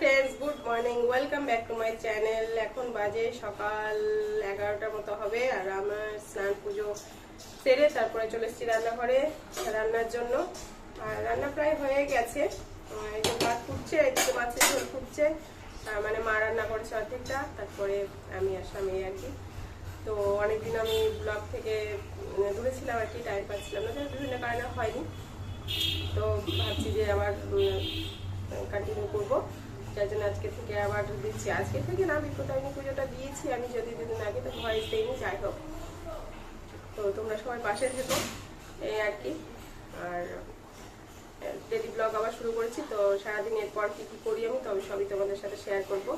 Friends good morning welcome back to my channel এখন বাজে সকাল এগারোটার মতো হবে আর আমার স্নান পুজো সেরে তারপরে চলে এসেছি রান্নাঘরে রান্নার জন্য। আর রান্না প্রায় হয়ে গেছে। এই ভাত ফুটছে এদিকে মাছের ঝোল ফুটছে। মানে মা রান্না করেছে অর্ধেকটা, তারপরে আমি আর স্বামী আর কি। তো অনেকদিন আমি ব্লগ থেকে দূরে ছিলাম আর কি টাইম পাচ্ছিলাম না। বিভিন্ন কারণে হয়নি। তো ভাবছি যে আবার কন্টিনিউ করব। যার জন্য আজকে থেকে আবার দিচ্ছি। আজকে থেকে না বিপদায়নী পুজোটা দিয়েছি, আমি যদি দুদিন আগে, তো ভয়েস দিইনি, যাই হোক। তো তোমরা সবাই পাশে থেকো, এই আর কি। আর ডেলি ব্লগ আবার শুরু করেছি, তো সারাদিন এরপর কী কী করি আমি তবে সবই তোমাদের সাথে শেয়ার করব।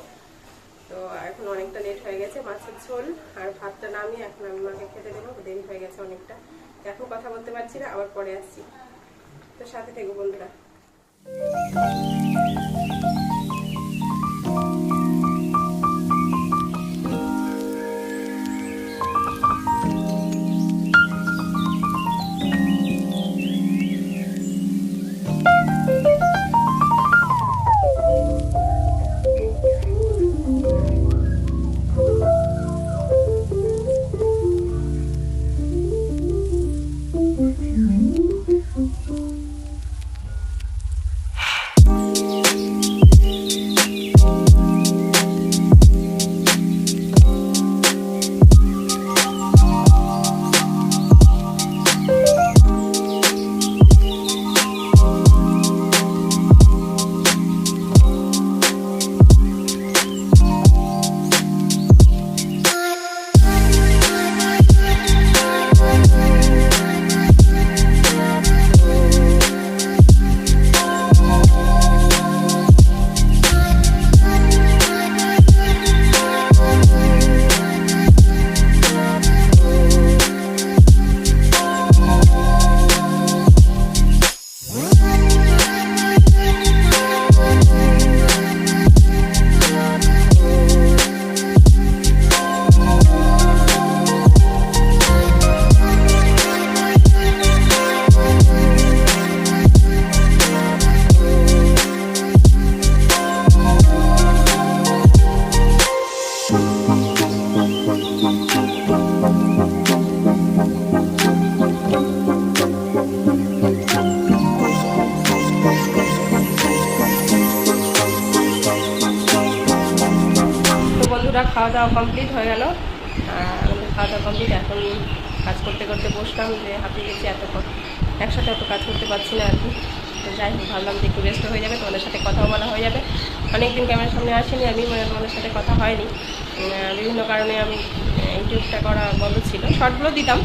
তো এখন অনেকটা লেট হয়ে গেছে, মাছের ঝোল আর ভাতটা নামিয়ে এখন আমি মাকে খেতে দেবো, দেরি হয়ে গেছে অনেকটা। এখন কথা বলতে পারছি না, আবার পরে আসছি। তো সাথে থেকো বন্ধুরা। খাওয়া দাওয়া কমপ্লিট হয়ে গেল। আমাদের খাওয়া দাওয়া কমপ্লিট এখন কাজ করতে করতে বসলাম যে হাঁপিয়ে গেছি এত একসাথে অত কাজ করতে পারছি না আর কি। তো যাই হোক, ভাবলাম যে একটু রেস্ট হয়ে যাবে, তোমাদের সাথে কথাও বলা হয়ে যাবে। অনেকদিন ক্যামেরার সামনে আসিনি আমি মানে তোমাদের সাথে কথা হয়নি। বিভিন্ন কারণে আমি ইউটিউবটা করা বন্ধ ছিল। শর্টগুলো দিতাম।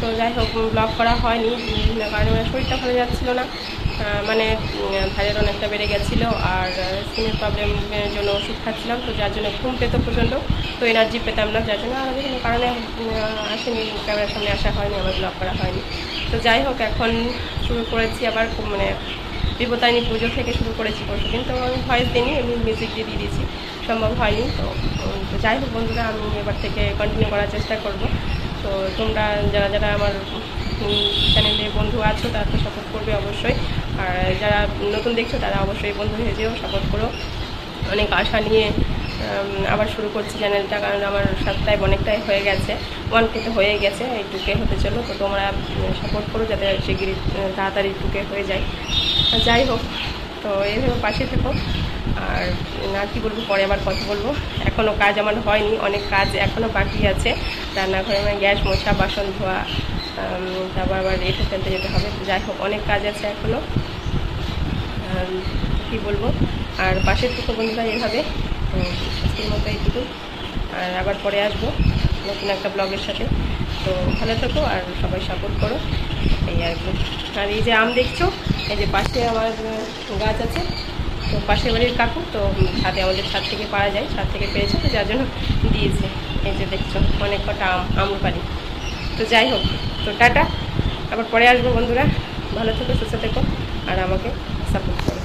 তো যাই হোক ব্লগ করা হয়নি। বিভিন্ন কারণে শরীরটা ভালো যাচ্ছিল না। মানে ভাইয়ের অনেকটা বেড়ে গেছিল আর স্কিনের প্রবলেমের জন্য ওষুধ খাচ্ছিলাম, তো যার জন্য ঘুম পেত প্রচণ্ড, তো এনার্জি পেতাম না, যার জন্য আর বিভিন্ন কারণে আসেনি, ক্যামেরার সামনে আসা হয়নি আমার ব্লগ করা হয়নি। তো যাই হোক, এখন শুরু করেছি আবার মানে বিপদায়নী পুজো থেকে শুরু করেছি পরশু দিন তো আমি ভয়েস দিইনি, আমি মিউজিক দিয়ে দিয়ে দিয়েছি, সম্ভব হয়নি, তো যাই হোক বন্ধুরা, আমি এবার থেকে কন্টিনিউ করার চেষ্টা করব। তো তোমরা, যারা যারা আমার চ্যানেলে বন্ধু আছো তারা তো সাপোর্ট করবে অবশ্যই। আর যারা নতুন দেখছ তারা অবশ্যই বন্ধু হয়ে যেও সাপোর্ট করো। অনেক আশা নিয়ে আবার শুরু করছি চ্যানেলটা কারণ আমার সাবস্ক্রাইব অনেকটাই হয়ে গেছে। ওয়ান কে তো হয়ে গেছে এই টুকে হতে চলো। তো তোমরা সাপোর্ট করো যাতে শিগগিরই উম, তাড়াতাড়ি টুকে হয়ে যায়। যাই হোক তো এইভাবে পাশে থেকো। আর না কি বলব পরে আবার কথা বলব। এখনও কাজ আমার হয়নি অনেক কাজ এখনও বাকি আছে। রান্নাঘরে আমার গ্যাস মোছা বাসন ধোয়া তারপর আবার এটা ফেলতে যেতে হবে। যাই হোক, অনেক কাজ আছে এখনও কি বলব? আর পাশের থেকে বন্ধুরা এভাবে আজকের মতো এইটুকু। আর আবার পরে আসব নতুন একটা ব্লগের সাথে। তো ভালো থাকো আর সবাই সাপোর্ট করো। এই আর কি। আর এই যে আম দেখছ, এই যে পাশে আমার গাছ আছে, তো পাশের বাড়ির কাকু, তো ছাদে আমাদের ছাদ থেকে পাওয়া যায়, ছাদ থেকে পেয়েছে তো যার জন্য দিয়েছে। এই যে দেখছ, অনেক কটা আম আমরুপালি তো যাই হোক, তো টাটা। আবার পরে আসব বন্ধুরা। ভালো থেকো, সুস্থ থেকো। আর আমাকে সাপোর্ট করো।